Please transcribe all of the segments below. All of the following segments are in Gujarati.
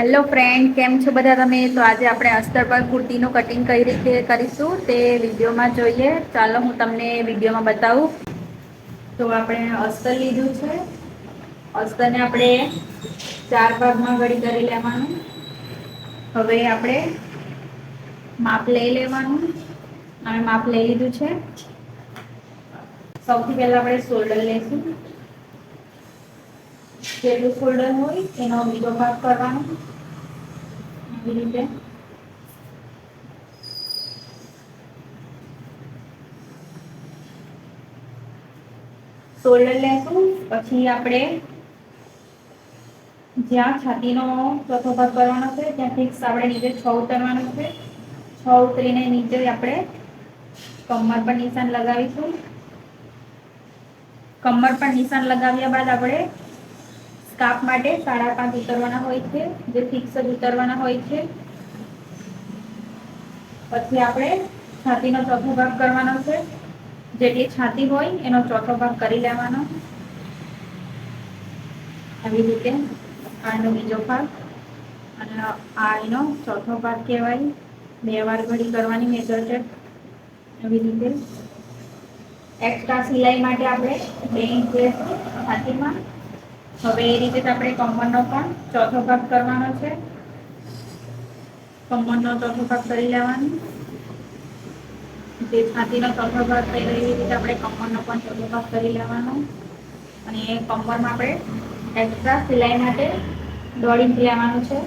હેલો ફ્રેન્ડ, કેમ છો બધા તમે? તો આજે આપણે અસ્તર પર કુર્તીનું કટિંગ કઈ રીતે કરીશું તે વિડીયોમાં જોઈએ. ચાલો હું તમને વિડીયોમાં બતાવું. તો આપણે અસ્તર લીધું છે. અસ્તરને આપણે ચાર ભાગમાં ઘડી કરી લેવાનું. હવે આપણે માપ લઈ લેવાનું. અમે માપ લઈ લીધું છે. સૌથી પહેલાં આપણે સોલ્ડર લઈશું. જેટલું ફોલ્ડર હોય, એનો બીજો ભાગ કરવાનો. એવી રીતે. સોલ્ડર લેશું, પછી આપણે જ્યાં છાતીનો ચોથો ભાગ કરવાનો છે, ત્યાં ફિક્સ આપણે નીચે છ ઉતરવાનું છે. છ ઉતરીને નીચે આપણે કમર પર નિશાન લગાવીશું. કમર પર નિશાન લગાવ્યા બાદ આપણે સ્કાફ માટે સાડા પાંચ ઉતરવાના હોય છે, જે ફિક્સ જ ઉતરવાના હોય છે. પછી આપણે છાતીનો ચોથો ભાગ કરવાનો છે. જેટલી છાતી હોય, એનો ચોથો ભાગ કરી લેવાનો. આવી રીતે આનો બીજો ભાગ અને આ એનો ચોથો ભાગ કહેવાય. બે વાર ઘડી કરવાની મેજર છે. એવી રીતે એક્સ્ટ્રા સિલાઈ માટે આપણે બે ઇંચ છાતીમાં હવે એ રીતે આપણે કમરનો પણ ચોથો ભાગ કરવાનો છે. કમરનો ચોથો ભાગ કરી લેવાનો. જે છાતીનો ચોથો ભાગ થઈ રહ્યો એ રીતે આપણે કમરનો પણ ચોથો ભાગ કરી લેવાનો. અને કમરમાં આપણે એક્સ્ટ્રા સિલાઈ માટે દોઢ ઇંચ લેવાનું છે.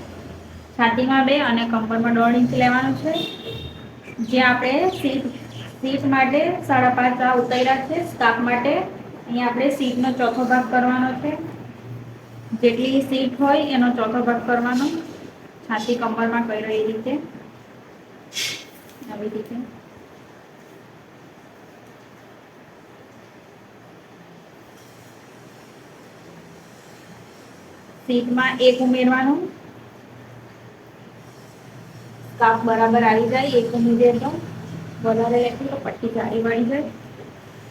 છાતીમાં બે અને કમરમાં દોઢ ઇંચ લેવાનું છે. જે આપણે સીટ સીટ માટે સાડા પાંચ આ ઉતાર્યા છે. સ્કાફ માટે અહીંયા આપણે સીટનો ચોથો ભાગ કરવાનો છે. જેટલી સીટ હોય એનો ચોથો ભાગ કરવાનો. છાતી કમરમાં કર્યો રહી રીતે. આવી રીતે. સીટમાં એક ઉમેરવાનું. કાપ બરાબર આવી જાય, એક ઉમેરીએ તો વધારે લેશું તો પટ્ટી જાડી વળી જાય.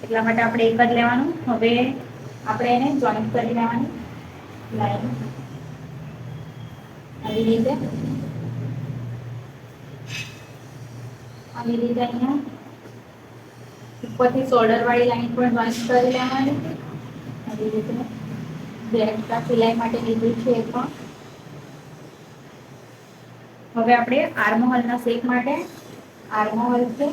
એટલા માટે આપણે એક જ લેવાનું. હવે આપણે એને જોઈન્ટ કરી લેવાની. લાઈન આવી રીતે આવી રીતે અહીંયા ઉપરથી શોલ્ડર વાળી લાઈન પણ બંધ કરી લેવાની. આવી રીતે જે એક્સ્ટ્રા સિલાઈ માટે લીધું છે એ પણ. હવે આપણે આર્મહોલના શેપ માટે આર્મહોલ છે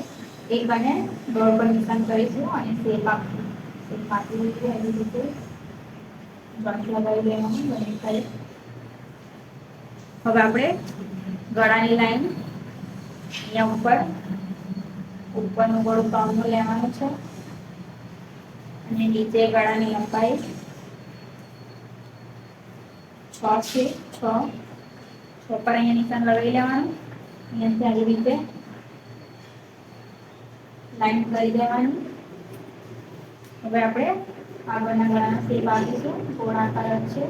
એક અને દોડ પર નિશાન કરીશું અને શેપ આપશું. શેપ આપી દીધું એવી રીતે. જોઈન્ટ લગાવી સાઈડ હવે આપણે ગળાની લાઈન અહીંયા ઉપર, ઉપરનું ગળું ત્રણનું લેવાનું છે. અને નીચે ગળાની લંબાઈ છ છે, છ. છ પર અહીંયા નિશાન લગાવી લેવાનું. અહીંયાથી આવી રીતે લાઈન કરી દેવાની. હવે આપણે આગળના ગળાના શેપ આપીશું ગોળાકાર છે.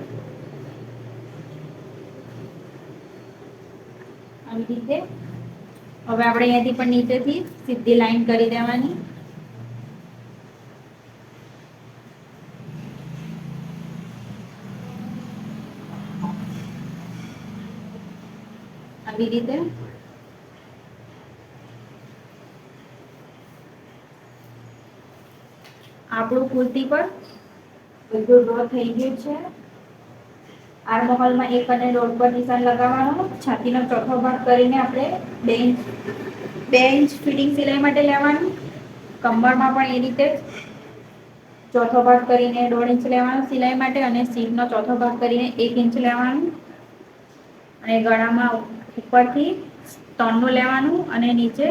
આવી રીતે. હવે આપણે અહીંયાથી પણ નીચેથી સીધી લાઈન કરી દેવાની. આવી રીતે. આપણું કુર્તી પર બધું ડ્રો થઈ ગયું છે. આર્મહોલમાં એક અને રોડ પર નિશાન લગાવવાનું. છાતીનો ચોથો ભાગ કરીને આપણે બે ઇંચ બે ઇંચ ફિટિંગ સિલાઈ માટે લેવાનું. કમરમાં પણ એ રીતે ચોથો ભાગ કરીને દોઢ ઇંચ લેવાનો સિલાઈ માટે અને સીટનો ચોથો ભાગ કરીને એક ઇંચ લેવાનું. અને ગળામાં ઉપરથી ત્રણનું લેવાનું અને નીચે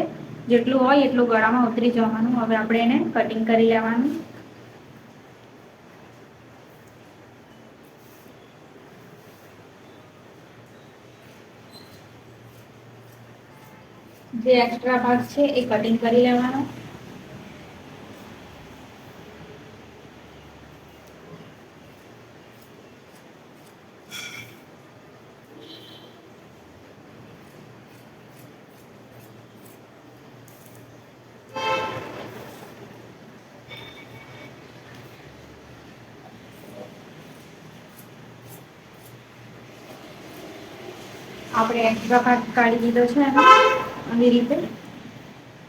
જેટલું હોય એટલું ગળામાં ઉતરી જવાનું. હવે આપણે એને કટિંગ કરી લેવાનું. જે એક્સ્ટ્રા ભાગ છે એ કટિંગ કરી લેવાનો. આપણે એક્સ્ટ્રા ભાગ કાઢી દીધો છે આવી રીતે.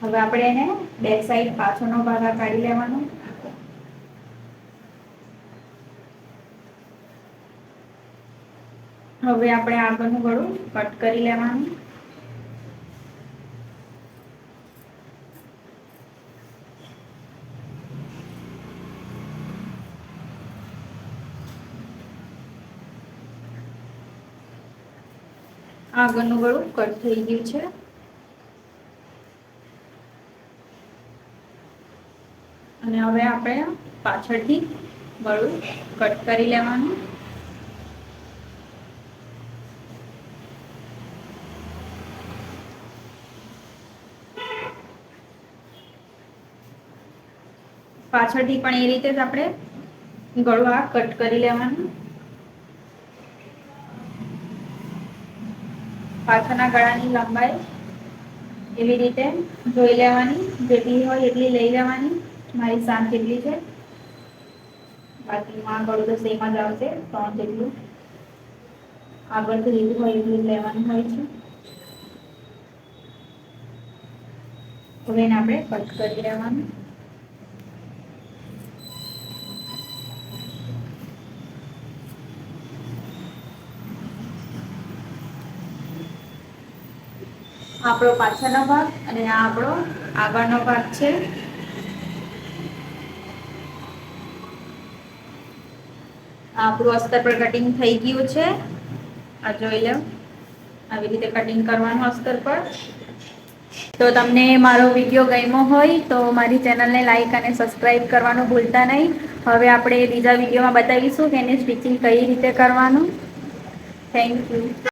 હવે આપણે એને બે સાઈડ પાછળનો ભાગ કાઢી લેવાનો. હવે આપણે આગળનું ગળું કટ કરી લેવાનું. આગળનું ગળું કટ થઈ ગયું છે. અને હવે આપણે પાછળથી ગળું કટ કરી લેવાનું. પાછળથી પણ એ રીતે જ આપણે ગળું આ કટ કરી લેવાનું. પાછળના ગળાની લંબાઈ એવી રીતે જોઈ લેવાની, જેટલી હોય એટલી લઈ લેવાની. મારી સાત જેટલી છે. બાકીમાં તો સેમ જ આવશે, ત્રણ જેટલું. આગળથી લીધું હોય એટલું લેવાનું હોય છે. હવે એને આપણે કટ કરી લેવાનું. આપણો પાછળનો ભાગ અને આ આપણો આગળનો ભાગ છે. આપણું અસ્તર પર કટિંગ થઈ ગયું છે. આ જોઈ લો. આવી રીતે કટિંગ કરવાનું અસ્તર પર. તો તમને મારો વીડિયો ગમ્યો હોય તો મારી ચેનલને લાઈક અને સબસ્ક્રાઈબ કરવાનું ભૂલતા નહીં. હવે આપણે બીજા વિડીયોમાં બતાવીશું કે એને સ્ટિચિંગ કઈ રીતે કરવાનું. Thank you